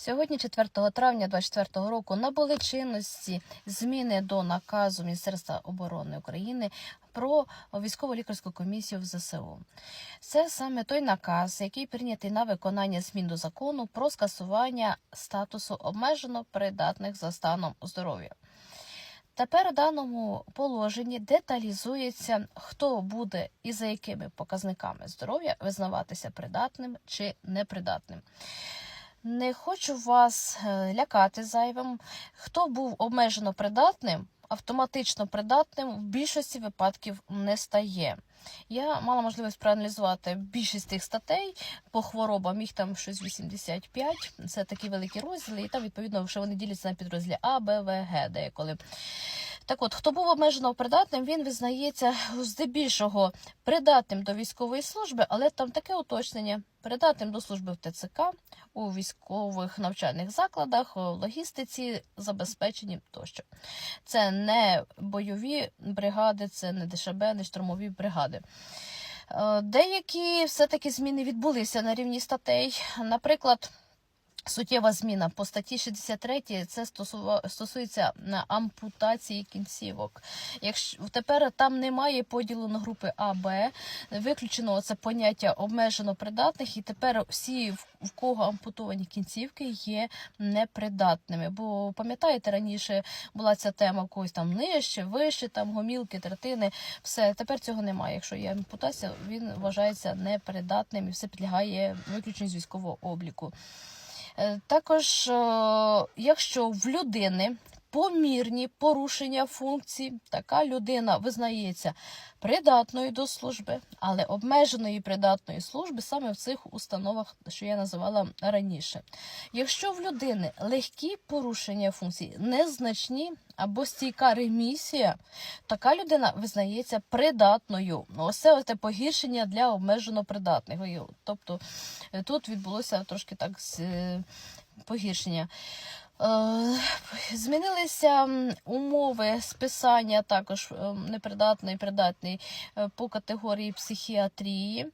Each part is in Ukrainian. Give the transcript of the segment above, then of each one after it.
Сьогодні, 4 травня 2024 року, набули чинності зміни до наказу Міністерства оборони України про військово-лікарську комісію в ЗСУ. Це саме той наказ, який прийнятий на виконання змін до закону про скасування статусу обмежено придатних за станом здоров'я. Тепер у даному положенні деталізується, хто буде і за якими показниками здоров'я визнаватися придатним чи непридатним. Не хочу вас е, лякати зайвим. Хто був обмежено придатним, автоматично придатним в більшості випадків не стає. Я мала можливість проаналізувати більшість тих статей по хворобам, їх там щось 85, це такі великі розділи, і там відповідно що вони діляться на підрозділі А, Б, В, Г, деколи. Так от, хто був обмежено придатним, він визнається здебільшого придатним до військової служби, але там таке уточнення: придатним до служби в ТЦК, у військових навчальних закладах, логістиці, забезпеченні тощо. Це не бойові бригади, це не ДШБ, не штурмові бригади. Е, Деякі все-таки зміни відбулися на рівні статей. Наприклад, суттєва зміна по статті 63 це стосується ампутації кінцівок. Якщо тепер там немає поділу на групи А, Б, виключено це поняття обмежено придатних, і тепер всі, в кого ампутовані кінцівки, є непридатними. Бо пам'ятаєте, раніше була ця тема когось там нижче, вище, там гомілки, третини. Все тепер цього немає. Якщо є ампутація, він вважається непридатним і все підлягає виключенню з військового обліку. Е, Також, е, якщо в людини помірні порушення функцій, така людина визнається придатною до служби, але обмеженої придатної служби саме в цих установах, що я називала раніше. Якщо в людини легкі порушення функцій, незначні або стійка ремісія, така людина визнається придатною. Ось це погіршення для обмежено придатних. Тобто е, тут відбулося трошки так е, погіршення. Е, Змінилися умови списання також е, непридатний, придатний е, по категорії психіатрії.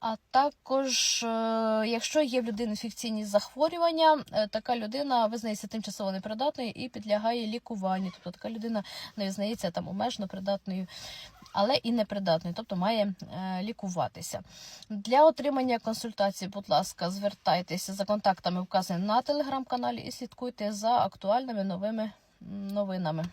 А також, е, якщо є в людини інфекційні захворювання, е, така людина визнається тимчасово непридатною і підлягає лікуванню. Тобто така людина не визнається там обмежено придатною, але і непридатною, тобто має е, лікуватися. Для отримання консультацій, будь ласка, звертайтеся за контактами, вказаними на телеграм-каналі, і слідкуйте за актуальними новими новинами.